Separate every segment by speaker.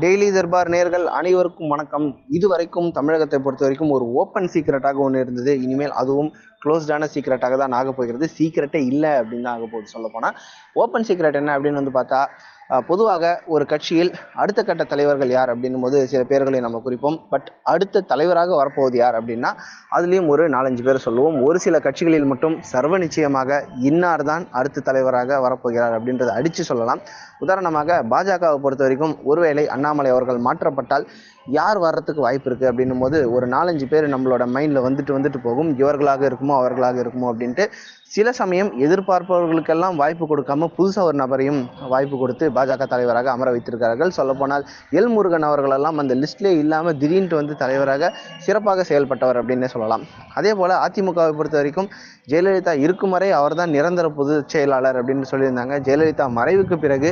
Speaker 1: Daily Darbar நேர்கள் அனைவருக்கும் வணக்கம். இதுவரைக்கும் தமிழகத்தை பொறுத்த வரைக்கும் ஒரு ஓப்பன் சீக்ரெட்டாக ஒன்று இருந்தது. இனிமேல் அதுவும் க்ளோஸ்டான சீக்ரெட்டாக தான் ஆக போகிறது. சீக்ரெட்டே இல்லை அப்படின்னு தான் ஆக போகுது சொல்ல போனால் ஓப்பன் சீக்ரெட் என்ன அப்படின்னு வந்து பார்த்தா பொதுவாக ஒரு கட்சியில் அடுத்த கட்ட தலைவர்கள் யார் அப்படின்னும் போது சில பேர்களை நம்ம குறிப்போம். பட் அடுத்த தலைவராக வரப்போவது யார் அப்படின்னா அதுலேயும் ஒரு நாலஞ்சு பேர் சொல்லுவோம். ஒரு சில கட்சிகளில் மட்டும் சர்வ நிச்சயமாக இன்னார் தான் அடுத்த தலைவராக வரப்போகிறார் அப்படின்றத அடித்து சொல்லலாம். உதாரணமாக பாஜகவை பொறுத்த வரைக்கும் ஒருவேளை அண்ணாமலை அவர்கள் மாற்றப்பட்டால் யார் வர்றதுக்கு வாய்ப்பு இருக்குது அப்படின்னும் போது ஒரு நாலஞ்சு பேர் நம்மளோட மைண்டில் வந்துட்டு வந்துட்டு போகும். இவர்களாக இருக்குமோ அவர்களாக இருக்குமோ அப்படின்ட்டு சில சமயம் எதிர்பார்ப்பவர்களுக்கெல்லாம் வாய்ப்பு கொடுக்காம புதுசாக ஒரு நபரையும் வாய்ப்பு கொடுத்து பாஜக தலைவராக அமர வைத்திருக்கிறார்கள். சொல்லப்போனால் எல் முருகன் அவர்களெல்லாம் அந்த லிஸ்ட்லேயே இல்லாமல் திடீர்னு வந்து தலைவராக சிறப்பாக செயல்பட்டவர் அப்படின்னே சொல்லலாம். அதே போல் அதிமுகவை பொறுத்த வரைக்கும் ஜெயலலிதா இருக்கும் வரை அவர்தான் நிரந்தர பொதுச் செயலாளர் அப்படின்னு சொல்லியிருந்தாங்க. ஜெயலலிதா மறைவுக்கு பிறகு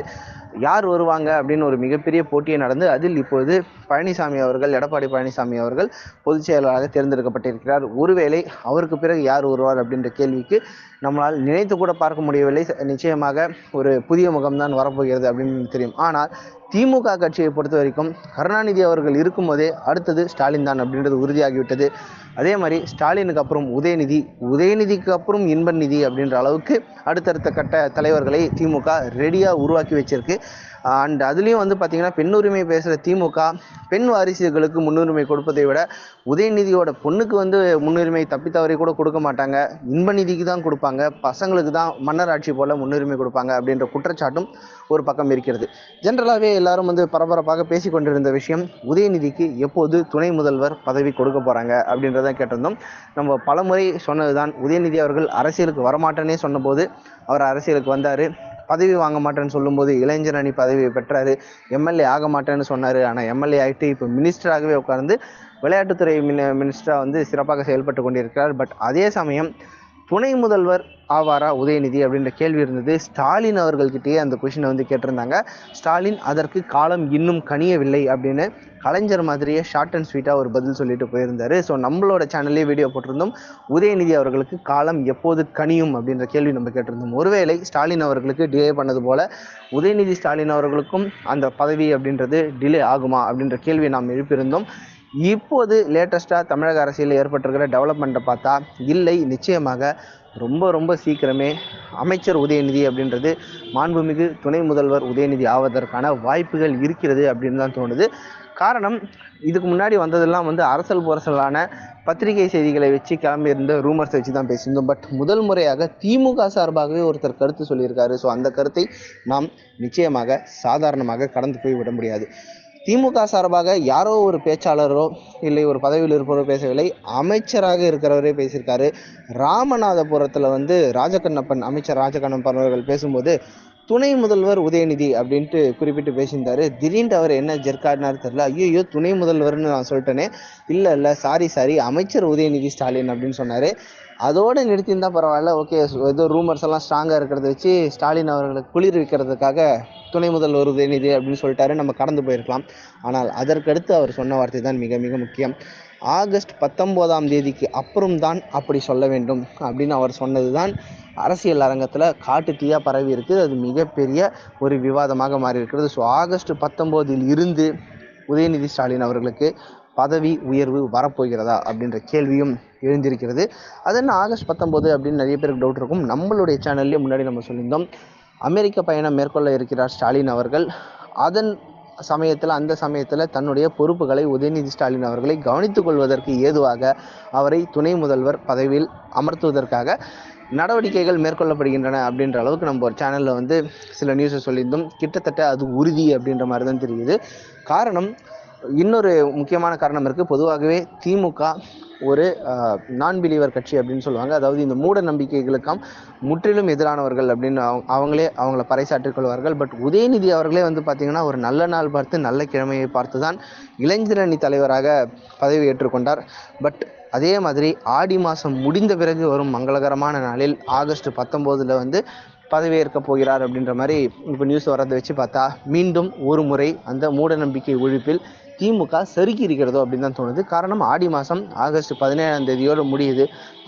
Speaker 1: யார் வருவாங்க அப்படின்னு ஒரு மிகப்பெரிய போட்டியை நடந்து அதில் இப்பொழுது பழனிசாமி அவர்கள் எடப்பாடி பழனிசாமி அவர்கள் பொதுச் செயலாளராக தேர்ந்தெடுக்கப்பட்டிருக்கிறார். ஒருவேளை அவருக்கு பிறகு யார் வருவார் அப்படின்ற கேள்விக்கு நம்மளால் நினைத்து கூட பார்க்க முடியவில்லை. ச- நிச்சயமாக ஒரு புதிய முகம்தான் வரப்போகிறது அப்படின்னு தெரியும். ஆனால் திமுக கட்சியை பொறுத்த வரைக்கும் கருணாநிதி அவர்கள் இருக்கும்போதே அடுத்தது ஸ்டாலின் தான் அப்படின்றது உறுதியாகிவிட்டது. அதே மாதிரி ஸ்டாலினுக்கு அப்புறம் உதயநிதி உதயநிதிக்கு அப்புறம் இன்பநிதி அப்படின்ற அளவுக்கு அடுத்தடுத்த கட்ட தலைவர்களை திமுக ரெடியாக உருவாக்கி வச்சிருக்கு. அண்ட் அதுலேயும் வந்து பார்த்தீங்கன்னா பெண் உரிமை பேசுகிற திமுக பெண் வாரிசுகளுக்கு முன்னுரிமை கொடுப்பதை விட உதயநிதியோட பொண்ணுக்கு வந்து முன்னுரிமை தப்பித்தவரை கூட கொடுக்க மாட்டாங்க. இன்பநிதிக்கு தான் கொடுப்பாங்க. பசங்களுக்கு தான் மன்னர் ஆட்சி போல் முன்னுரிமை கொடுப்பாங்க அப்படின்ற குற்றச்சாட்டும் ஒரு பக்கம் இருக்கிறது. ஜென்ரலாகவே எல்லாரும் வந்து பரபரப்பாக பேசி கொண்டிருந்த விஷயம் உதயநிதிக்கு எப்போது துணை முதல்வர் பதவி கொடுக்க போகிறாங்க அப்படின்றத கேட்டிருந்தோம். நம்ம பலமுறை சொன்னது தான் உதயநிதி அவர்கள் அரசியலுக்கு வரமாட்டேனே சொன்னபோது அவர் அரசியலுக்கு வந்தார். பதவி வாங்க மாட்டேன்னு சொல்லும்போது இளைஞர் அணி பதவியை பெற்றாரு. எம்எல்ஏ ஆக மாட்டேன்னு சொன்னார். ஆனால் எம்எல்ஏ ஆகிட்டு இப்போ மினிஸ்டராகவே உட்கார்ந்து விளையாட்டுத்துறை மினி மினிஸ்டராக வந்து சிறப்பாக செயல்பட்டு கொண்டிருக்கிறார். பட் அதே சமயம் துணை முதல்வர் ஆவாரா உதயநிதி அப்படின்ற கேள்வி இருந்தது. ஸ்டாலின் அவர்கள்கிட்டயே அந்த கொஷினை வந்து கேட்டிருந்தாங்க. ஸ்டாலின் அதற்கு காலம் இன்னும் கனியவில்லை அப்படின்னு கலைஞர் மாதிரியே ஷார்ட் அண்ட் ஸ்வீட்டாக ஒரு பதில் சொல்லிட்டு போயிருந்தாரு. ஸோ நம்மளோட சேனல்லே வீடியோ போட்டிருந்தோம். உதயநிதி அவர்களுக்கு காலம் எப்போது கனியும் அப்படின்ற கேள்வி நம்ம கேட்டிருந்தோம். ஒருவேளை ஸ்டாலின் அவர்களுக்கு டிலே பண்ணது போல உதயநிதி ஸ்டாலின் அவர்களுக்கும் அந்த பதவி அப்படின்றது டிலே ஆகுமா அப்படின்ற கேள்வியை நாம் எழுப்பியிருந்தோம். இப்போது லேட்டஸ்ட்டாக தமிழக அரசியலில் ஏற்பட்டிருக்கிற டெவலப்மெண்ட்டை பார்த்தா இல்லை நிச்சயமாக ரொம்ப ரொம்ப சீக்கிரமே அமைச்சர் உதயநிதி அப்படின்றது மாண்புமிகு துணை முதல்வர் உதயநிதி ஆவதற்கான வாய்ப்புகள் இருக்கிறது அப்படின்னு தான் தோணுது. காரணம் இதுக்கு முன்னாடி வந்ததெல்லாம் வந்து அரசல் புரசலான பத்திரிகை செய்திகளை வச்சு கிளம்பி இருந்த ரூமர்ஸ் வச்சு தான் பேசியிருந்தோம். பட் முதல் முறையாக திமுக சார்பாகவே ஒருத்தர் கருத்து சொல்லியிருக்காரு. ஸோ அந்த கருத்தை நாம் நிச்சயமாக சாதாரணமாக கடந்து போய் விட முடியாது. திமுக சார்பாக யாரோ ஒரு பேச்சாளரோ இல்லை ஒரு பதவியில் இருப்பவரோ பேசவில்லை. அமைச்சராக இருக்கிறவரே பேசியிருக்காரு. ராமநாதபுரத்தில் வந்து ராஜகண்ணப்பன் அமைச்சர் ராஜகண்ணப்பன் அவர்கள் பேசும்போது துணை முதல்வர் உதயநிதி அப்படின்ட்டு குறிப்பிட்டு பேசியிருந்தாரு. திடீர்னு அவர் என்ன ஜெர்காடினாரு தெரியல. ஐயோ துணை முதல்வர்னு நான் சொல்லிட்டேனே. இல்லை இல்லை சாரி சாரி அமைச்சர் உதயநிதி ஸ்டாலின் அப்படின்னு சொன்னார். அதோடு நிறுத்தியிருந்தா பரவாயில்ல. ஓகே ஏதோ ரூமர்ஸ் எல்லாம் ஸ்ட்ராங்காக இருக்கிறத வச்சு ஸ்டாலின் அவர்களுக்கு குளிர் வைக்கிறதுக்காக துணை முதல்வர் உதயநிதி அப்படின்னு சொல்லிட்டாரு. நம்ம கடந்து போயிருக்கலாம். ஆனால் அதற்கடுத்து அவர் சொன்ன வார்த்தை தான் மிக மிக முக்கியம். ஆகஸ்ட் பத்தொம்போதாம் தேதிக்கு அப்புறம் தான் அப்படி சொல்ல வேண்டும் அப்படின்னு அவர் சொன்னது தான் அரசியல் அரங்கத்தில் காட்டு தீயாக பரவி இருக்குது. அது மிகப்பெரிய ஒரு விவாதமாக மாறி இருக்கிறது ஸோ ஆகஸ்ட் பத்தொம்போதில் இருந்து உதயநிதி ஸ்டாலின் அவர்களுக்கு பதவி உயர்வு வரப்போகிறதா அப்படின்ற கேள்வியும் எழுந்திருக்கிறது. அது என்ன ஆகஸ்ட் பத்தொம்போது அப்படின்னு நிறைய பேருக்கு டவுட் இருக்கும். நம்மளுடைய சேனல்லே முன்னாடி நம்ம சொல்லியிருந்தோம் அமெரிக்க பயணம் மேற்கொள்ள இருக்கிறார் ஸ்டாலின் அவர்கள். அதன் சமயத்தில் அந்த சமயத்தில் தன்னுடைய பொறுப்புகளை உதயநிதி ஸ்டாலின் அவர்களை கவனித்துக் கொள்வதற்கு ஏதுவாக அவரை துணை முதல்வர் பதவியில் அமர்த்துவதற்காக நடவடிக்கைகள் மேற்கொள்ளப்படுகின்றன அப்படின்ற அளவுக்கு நம்ம ஒரு சேனலில் வந்து சில நியூஸை சொல்லியிருந்தோம். கிட்டத்தட்ட அது உறுதி அப்படின்ற மாதிரி தான் தெரியுது. காரணம் இன்னொரு முக்கியமான காரணம் இருக்குது பொதுவாகவே திமுக ஒரு நான் பிலீவர் கட்சி அப்படின்னு சொல்லுவாங்க. அதாவது இந்த மூட நம்பிக்கைகளுக்கும் முற்றிலும் எதிரானவர்கள் அப்படின்னு அவங்க அவங்களே அவங்கள பறைசாற்றிக் கொள்வார்கள். பட் உதயநிதி அவர்களே வந்து பார்த்திங்கன்னா ஒரு நல்ல நாள் பார்த்து நல்ல கிழமையை பார்த்து தான் இளைஞரணி தலைவராக பதவி ஏற்றுக்கொண்டார் பட் அதே மாதிரி ஆடி மாதம் முடிந்த பிறகு வரும் மங்களகரமான நாளில் ஆகஸ்ட் பத்தொம்போதில் வந்து பதவியேற்க போகிறார் அப்படின்ற மாதிரி இப்போ நியூஸ் வரதை வச்சு பார்த்தா மீண்டும் ஒரு முறை அந்த மூட நம்பிக்கை ஒழிப்பில் திமுக செருகி இருக்கிறதோ அப்படின்னு தான் தோணுது. காரணம் ஆடி மாதம் ஆகஸ்ட் பதினேழாம் தேதியோடு முடியுது.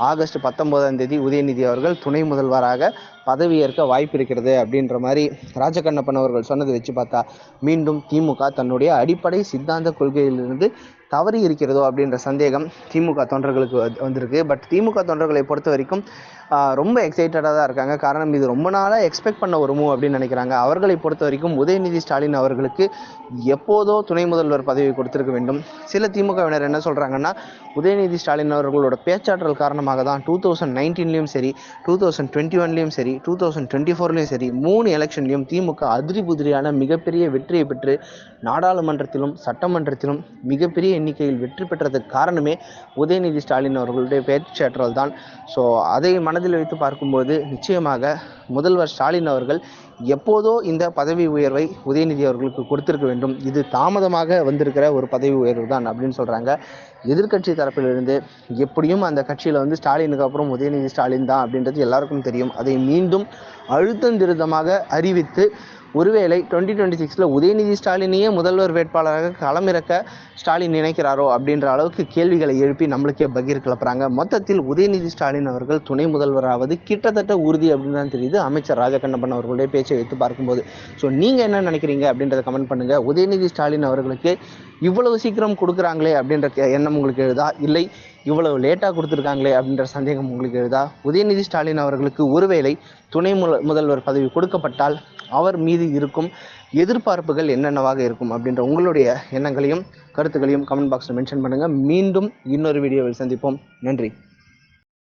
Speaker 1: ஆகஸ்ட் பத்தொன்பதாம் தேதி உதயநிதி அவர்கள் துணை முதல்வராக பதவியேற்க வாய்ப்பு இருக்கிறது அப்படின்ற மாதிரி ராஜகண்ணப்பன் அவர்கள் சொன்னதை வச்சு பார்த்தா மீண்டும் திமுக தன்னுடைய அடிப்படை சித்தாந்த கொள்கையிலிருந்து தவறி இருக்கிறதோ அப்படின்ற சந்தேகம் திமுக தொண்டர்களுக்கு வந்திருக்கு. பட் திமுக தொண்டர்களை பொறுத்த வரைக்கும் ரொம்ப எக்ஸைட்டடாக தான் இருக்காங்க. காரணம் இது ரொம்ப நாளாக எக்ஸ்பெக்ட் பண்ண ஒரு மூவ் அப்படின்னு நினைக்கிறாங்க. அவர்களை பொறுத்த வரைக்கும் உதயநிதி ஸ்டாலின் அவர்களுக்கு எப்போதோ துணை முதல்வர் பதவி கொடுத்திருக்க வேண்டும். சில திமுகவினர் என்ன சொல்கிறாங்கன்னா உதயநிதி ஸ்டாலின் அவர்களோட பேச்சாற்றல் காரணமாக தான் டூ தௌசண்ட் நைன்டீன்லேயும் சரி டூ தௌசண்ட் டுவெண்ட்டி ஒன்லேயும் சரி டூ தௌசண்ட் டுவெண்ட்டி ஃபோர்லேயும் சரி மூணு எலெக்ஷன்லையும் திமுக அதிரி புதிரியான மிகப்பெரிய வெற்றியை பெற்று நாடாளுமன்றத்திலும் சட்டமன்றத்திலும் மிகப்பெரிய எண்ணிக்கையில் வெற்றி பெற்றதுக்கு காரணமே உதயநிதி ஸ்டாலின் அவர்களுடைய பேச்சாற்றல் தான். ஸோ அதை மனதில் வைத்து பார்க்கும்போது நிச்சயமாக முதல்வர் ஸ்டாலின் அவர்கள் எப்போதோ இந்த பதவி உயர்வை உதயநிதி அவர்களுக்கு கொடுத்திருக்க வேண்டும். இது தாமதமாக வந்திருக்கிற ஒரு பதவி உயர்வு தான் அப்படின்னு சொல்கிறாங்க எதிர்க்கட்சி தரப்பிலிருந்து எப்படியும் அந்த கட்சியில் வந்து ஸ்டாலினுக்கு அப்புறம் உதயநிதி ஸ்டாலின் தான் அப்படின்றது எல்லாருக்கும் தெரியும். அதை மீண்டும் அழுத்தம் திருத்தமாக அறிவித்து ஒருவேளை டுவெண்ட்டி டுவெண்ட்டி சிக்ஸில் உதயநிதி ஸ்டாலினையே முதல்வர் வேட்பாளராக களமிறக்க ஸ்டாலின் நினைக்கிறாரோ அப்படின்ற அளவுக்கு கேள்விகளை எழுப்பி நம்மளுக்கே பகிர் கிளப்புறாங்க. மொத்தத்தில் உதயநிதி ஸ்டாலின் அவர்கள் துணை முதல்வராவது கிட்டத்தட்ட உறுதி அப்படின்னு தான் தெரியுது. அமைச்சர் ராஜகண்ணப்பன் அவர்களுடைய பேச்சை வைத்து பார்க்கும்போது. ஸோ நீங்கள் என்ன நினைக்கிறீங்க அப்படின்றத கமெண்ட் பண்ணுங்கள் உதயநிதி ஸ்டாலின் அவர்களுக்கு இவ்வளவு சீக்கிரம் கொடுக்குறாங்களே அப்படின்ற கே- எண்ணம் உங்களுக்கு எழுதா? இல்லை இவ்வளவு லேட்டாக கொடுத்துருக்காங்களே அப்படின்ற சந்தேகம் உங்களுக்கு எழுதா? உதயநிதி ஸ்டாலின் அவர்களுக்கு ஒருவேளை துணை முதல்வர் பதவி கொடுக்கப்பட்டால் அவர் மீது இருக்கும் எதிர்பார்ப்புகள் என்னென்னவாக இருக்கும் அப்படின்ற உங்களுடைய எண்ணங்களையும் கருத்துக்களையும் கமெண்ட் பாக்ஸில் மென்ஷன் பண்ணுங்கள் மீண்டும் இன்னொரு வீடியோவில் சந்திப்போம். நன்றி.